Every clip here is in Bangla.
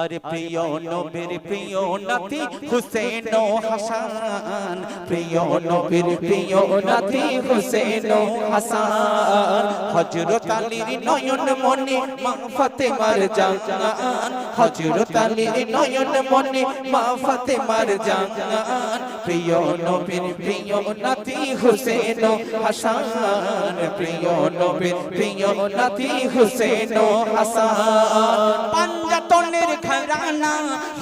আরে প্রিয় নবীর প্রিয় নাতি হুসেন ও হাসান, প্রিয় নবীর প্রিয় নাতি হুসেন ও হাসান, হযরত আলীর নয়ন মনে মা ফাতেমার জান হযরত আলীর নয়ন মনে মা ফাতেমার জান প্রিয় নবীর প্রিয় নাতি হুসেন ও হাসান, প্রিয় নবীর প্রিয় নাতি হুসেন ও হাসান। পাঞ্জাতনের ঘরানা,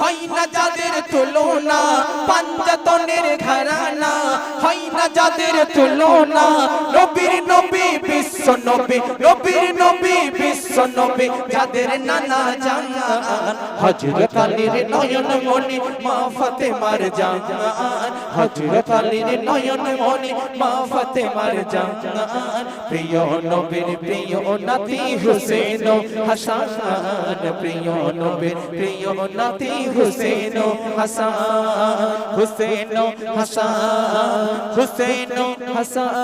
হয় না যাদের তুলনা, পাঞ্জাতনের ঘরানা, হয় না যাদের তুলনা, নবীর নবী, বিশ্ব নবী, নবীর নবী বিশ্ব নবী যাদের নানা জান, হযরত আলীর নয়ন মনি মা ফাতেমার জান। হযরত আলীর নয়ন মনি মা ফাতেমার জান। প্রিয় নবীর প্রিয় নাতি হুসেন হাসান, প্রিয় নবীর প্রিয় নাতি হুসেন হাসান হুসেন হাসান হুসেন হাসান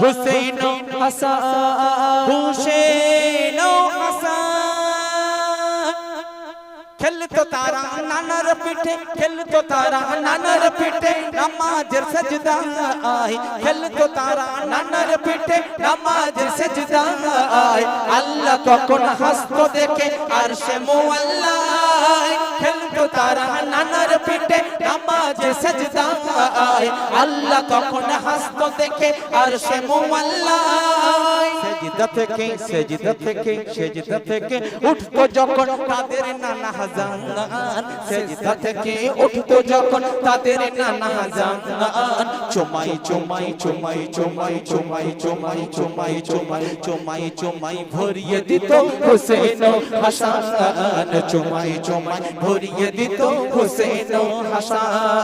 হুসেন হাসান। হুসেন হাসান খেলতো তারা নানার পিঠে খেলতো তারা নানার পিঠে নামাজের সজদা আই খেলতো তারা নানার পিঠে নামাজের সজদা আই আল্লাহ তখন হাসতো দেখে আর সে মোয়াল্লা খেলতো তারা নানার পিঠে নামাজের সজদা আই আল্লাহ তখন হাসতো দেখে আর সে মোয়াল্লা সেজদা থেকে সেজদা থেকে সেজদা থেকে উঠতো যখন তাদের নানা হাজান সেজদা থেকে উঠতো যখন তাদের নানা হাজান চুমাই চুমাই চুমাই চুমাই চুমাই চুমাই চুমাই চুমাই চুমাই চুমাই ভরিয়ে দিত হুসেন হাসান। চুমাই চুমাই ভরিয়ে দিত হুসেন হাসান।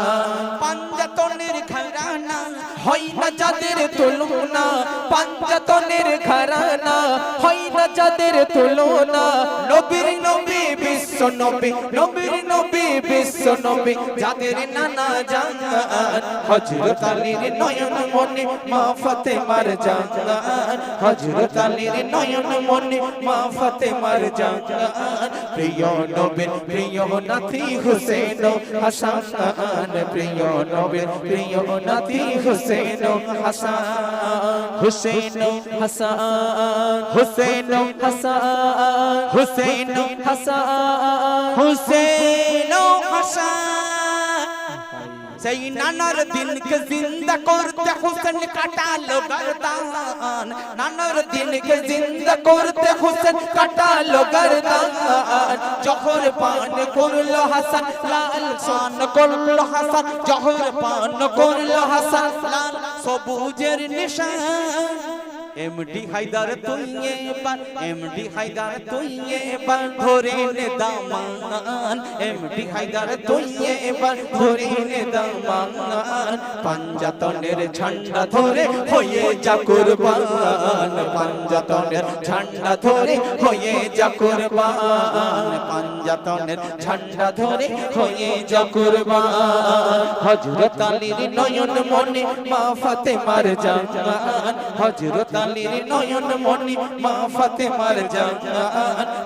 পাঞ্জাতনের খাইরানা হয় না যাদের তুলনা পাঞ্জাতনের ঘরানা। হয় না যাদের তুলনা, নবীর নবী, বিশ্ব নবী, নবীর নবী, বিশ্ব নবী। যাদের নানা জান, হযরত আলীর নয়ন মনে মা ফাতেমার জান। হযরত আলীর নয়ন মনে মা ফাতেমার জান। প্রিয় নবীর, প্রিয় নাতি হুসেন হাসান, প্রিয় নবীর, প্রিয় নাতি হুসেন হাসান। হুসেন হাসান। হুসেন হাসান। হুসেন হাসান হুসেন হাসান। সেই নানার দিনকে জিন্দা করতে হুসেন কাটালো গরদান। নানার দিনকে জিন্দা করতে হুসেন কাটালো গরদান। জহর পান করল হাসান, লাল শান করল হাসান, জহর পান করল হাসান, লাল সবুজের নিশান। এমডি হায়দার তুই এবার এমডি হায়দার তুই এবার ধরে নে দামান এমডি হায়দার তুই এবার ধরে নে দামান পাঞ্জাতনের ঝান্ডা ধরে হয়ে যা কুরবান। পাঞ্জাতনের ঝান্ডা ধরে হয়ে যা কুরবান। পাঞ্জাতনের ঝান্ডা ধরে হয়ে যা কুরবান। হযরত আলীর নয়ন মনে মা ফাতেমার জান হযরত আলীর নয়ন মনি মা ফাতেমার জান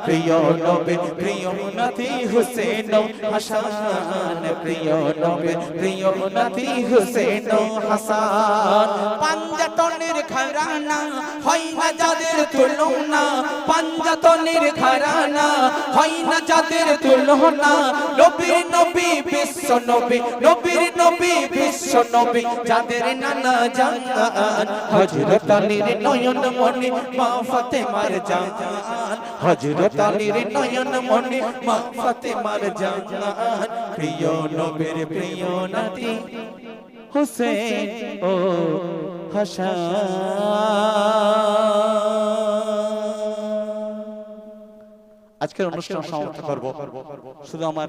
প্রিয় নবী, প্রিয় নাতি হুসেন হাসান, প্রিয় নবী, প্রিয় নাতি হুসেন হাসান। পাঞ্জাতনের ঘরানা হয় না যাদের তুলনা, পাঞ্জাতনের ঘরানা হয় না যাদের তুলনা। নবীর নবী বিশ্ব নবী, নবীর নবী বিশ্ব নবী, যাদের নানা জান, হযরত আলীর নয়ন মনি মা ফাতেমার জান। হযরত আলীর নয়ন মনি মা ফাতেমার জান। প্রিয় নবীর প্রিয় নাতি, হুসেন ও হাসান। আজকের অনুষ্ঠান সমাপ্ত করব। শুধু আমার